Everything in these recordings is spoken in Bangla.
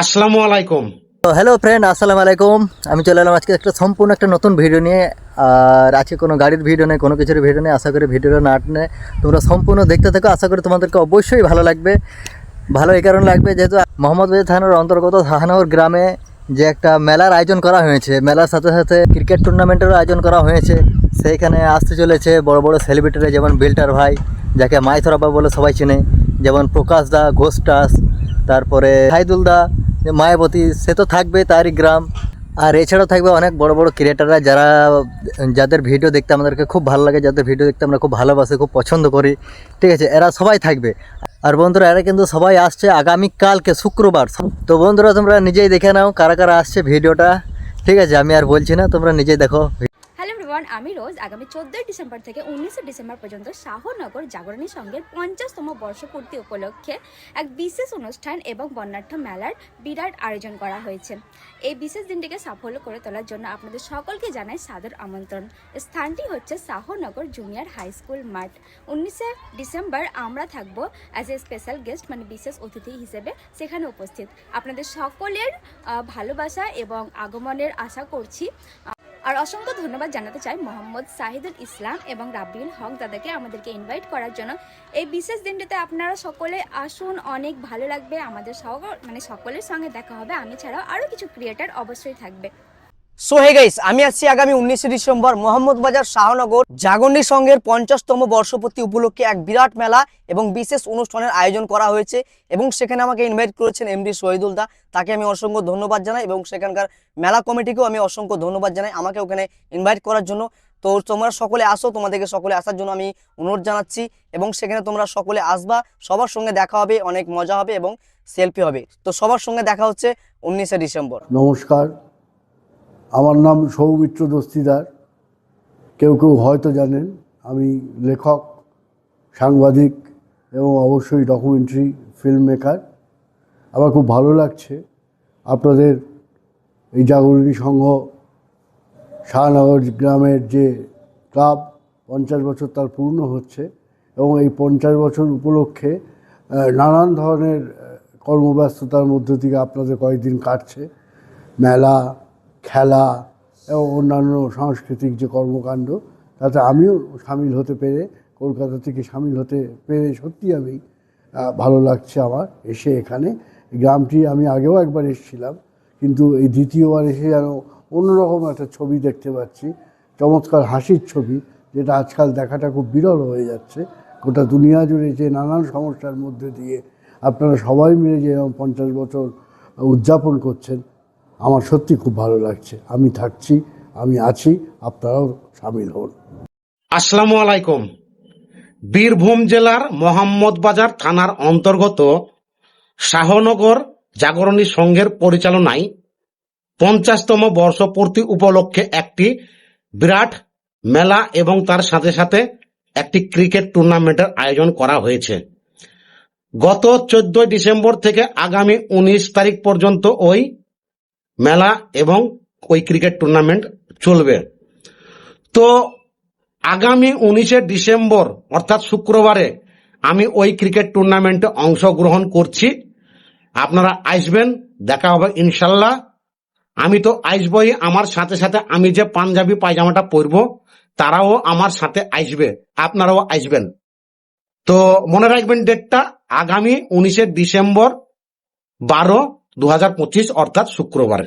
আসসালামু আলাইকুম। হ্যালো ফ্রেন্ড আসসালামু আলাইকুম। আমি চলে এলাম আজকে একটা সম্পূর্ণ একটা নতুন ভিডিও নিয়ে। আর আজকে কোনো গাড়ির ভিডিও নেই, কোনো কিছুর ভিডিও নেই, আশা করি ভিডিওটা না টেনে তোমরা সম্পূর্ণ দেখতে থাকো। আশা করি তোমাদেরকে অবশ্যই ভালো লাগবে। ভালো এই কারণে লাগবে যেহেতু মোহাম্মদবাজার থানার অন্তর্গত শাহানগর গ্রামে যে একটা মেলার আয়োজন করা হয়েছে। মেলার সাথে সাথে ক্রিকেট টুর্নামেন্টেরও আয়োজন করা হয়েছে। সেইখানে আসতে চলেছে বড় বড় সেলিব্রিটিরা যেমন বিল্টার ভাই, যাকে মাইথরাবা বলে সবাই চেনে, যেমন প্রকাশ দা, ঘোষ তারপরে হাইদুল দা যে মায়াবতী, সে তো থাকবে তারই গ্রাম। আর এছাড়াও থাকবে অনেক বড় বড় ক্রিয়েটাররা যারা, যাদের ভিডিও দেখতে আমাদেরকে খুব ভালো লাগে, যাদের ভিডিও দেখতে আমরা খুব ভালোবাসি, খুব পছন্দ করি। ঠিক আছে, এরা সবাই থাকবে। আর বন্ধুরা, এরা কিন্তু সবাই আসছে আগামীকালকে শুক্রবার। তো বন্ধুরা, তোমরা নিজেই দেখে নাও কারা কারা আসছে ভিডিওটা ঠিক আছে, আমি আর বলছি না, তোমরা নিজেই দেখো। এভরিওয়ান, আমি রোজ আগামী চোদ্দোই ডিসেম্বর থেকে উনিশে ডিসেম্বর পর্যন্ত শাহনগর জাগরণী সংঘের পঞ্চাশতম বর্ষপূর্তি উপলক্ষে এক বিশেষ অনুষ্ঠান এবং বর্ণাঢ্য মেলার বিরাট আয়োজন করা হয়েছে। এই বিশেষ দিনটিকে সাফল্য করে তোলার জন্য আপনাদের সকলকে জানাই সাদর আমন্ত্রণ। স্থানটি হচ্ছে শাহনগর জুনিয়র হাই স্কুল মাঠ। উনিশে ডিসেম্বর আমরা থাকব অ্যাজ এ স্পেশাল গেস্ট মানে বিশেষ অতিথি হিসেবে সেখানে উপস্থিত। আপনাদের সকলের ভালোবাসা এবং আগমনের আশা করছি আর অসংখ্য ধন্যবাদ জানাতে চাই মোহাম্মদ সাহিদুল ইসলাম এবং রাবিউল হক দাদাকে আমাদেরকে ইনভাইট করার জন্য। এই বিশেষ দিনটিতে আপনারা সকলে আসুন, অনেক ভালো লাগবে। আমাদের সহ মানে সকলের সঙ্গে দেখা হবে। আমি ছাড়াও আরও কিছু ক্রিয়েটার অবশ্যই থাকবে। সো হে গাইস আমি আসছি আগামী উনিশে ডিসেম্বর মোহাম্মদ বাজার শাহনগর। জাগরণী সংঘের পঞ্চাশতম বর্ষপূর্তি উপলক্ষে এক বিরাট মেলা এবং বিশেষ অনুষ্ঠানের আয়োজন করা হয়েছে এবং সেখানে আমাকে ইনভাইট করেছেন এমডি শহীদুল দা। তাকে আমি অসংখ্য ধন্যবাদ জানাই এবং সেখানকার মেলা কমিটিকেও আমি অসংখ্য ধন্যবাদ জানাই আমাকে ওখানে ইনভাইট করার জন্য। তো তোমরা সকলে আসো, তোমাদেরকে সকলে আসার জন্য আমি অনুরোধ জানাচ্ছি এবং সেখানে তোমরা সকলে আসবা, সবার সঙ্গে দেখা হবে, অনেক মজা হবে এবং সেলফি হবে। তো সবার সঙ্গে দেখা হচ্ছে উনিশে ডিসেম্বর। নমস্কার। আমার নাম সৌমিত্র দস্তিদার। কেউ কেউ হয়তো জানেন, আমি লেখক, সাংবাদিক এবং অবশ্যই ডকুমেন্টারি ফিল্ম মেকার আমার খুব ভালো লাগছে আপনাদের এই জাগরণী সংঘ শাহনগর গ্রামের যে ক্লাব পঞ্চাশ বছর তার পূর্ণ হচ্ছে এবং এই পঞ্চাশ বছর উপলক্ষে নানান ধরনের কর্মব্যস্ততার মধ্য থেকে আপনাদের কয়েকদিন কাটছে। মেলা খেলা এবং অন্যান্য সাংস্কৃতিক যে কর্মকাণ্ড, তাতে আমিও সামিল হতে পেরে, কলকাতা থেকে সামিল হতে পেরে সত্যি আমি ভালো লাগছে আমার এসে এখানে। গ্রামটি আমি আগেও একবার এসেছিলাম, কিন্তু এই দ্বিতীয়বার এসে যেন অন্যরকম একটা ছবি দেখতে পাচ্ছি, চমৎকার হাসির ছবি, যেটা আজকাল দেখাটা খুব বিরল হয়ে যাচ্ছে। গোটা দুনিয়া জুড়ে যে নানান সমস্যার মধ্যে দিয়ে আপনারা সবাই মিলে যে পঞ্চাশ বছর উদযাপন করছেন আমার সত্যি খুব ভালো লাগছে। আমি থাকছি, আমি আছি, আপনারাও সামিল হন। আসসালামু আলাইকুম। বীরভূম জেলার মোহাম্মদ বাজার থানার অন্তর্গত শাহনগর জাগরণী সংঘের পরিচালনায় পঞ্চাশতম বর্ষপূর্তি উপলক্ষে একটি বিরাট মেলা এবং তার সাথে সাথে একটি ক্রিকেট টুর্নামেন্টের আয়োজন করা হয়েছে। গত চোদ্দই ডিসেম্বর থেকে আগামী উনিশ তারিখ পর্যন্ত ওই মেলা এবং ওই ক্রিকেট টুর্নামেন্ট চলবে। তো আগামী উনিশে ডিসেম্বর, অর্থাৎ শুক্রবারে, আমি ওই ক্রিকেট টুর্নামেন্টে অংশগ্রহণ করছি। আপনারা আসবেন, দেখা হবে ইনশাল্লাহ আমি তো আসবই, আমার সাথে সাথে আমি যে পাঞ্জাবি পায়জামাটা পরবো, তারাও আমার সাথে আসবে, আপনারাও আসবেন। তো মনে রাখবেন ডেটটা, আগামী উনিশে ডিসেম্বর, বারো দু হাজার পঁচিশ অর্থাৎ শুক্রবার।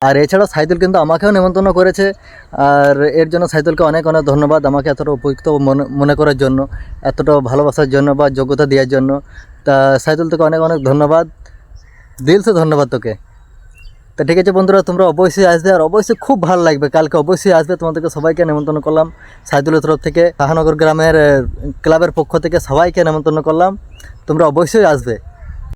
আর এছাড়াও সাইদুল কিন্তু আমাকেও নেমন্তন্ন করেছে। আর এর জন্য সাইদুলকে অনেক অনেক ধন্যবাদ আমাকে এতটা উপযুক্ত মনে- মনে করার জন্য, এতটা ভালোবাসার জন্য বা যোগ্যতা দেওয়ার জন্য। তা সাইদুল তোকে অনেক অনেক ধন্যবাদ। দিলসে ধন্যবাদ তোকে। তা ঠিক আছে বন্ধুরা, তোমরা অবশ্যই আসবে আর অবশ্যই খুব ভালো লাগবে। কালকে অবশ্যই আসবে, তোমাদেরকে সবাইকে নেমন্তন্ন করলাম সাইদুলের তরফ থেকে। শাহনগর গ্রামের ক্লাবের পক্ষ থেকে সবাইকে নেমন্তন্ন করলাম। তোমরা অবশ্যই আসবে।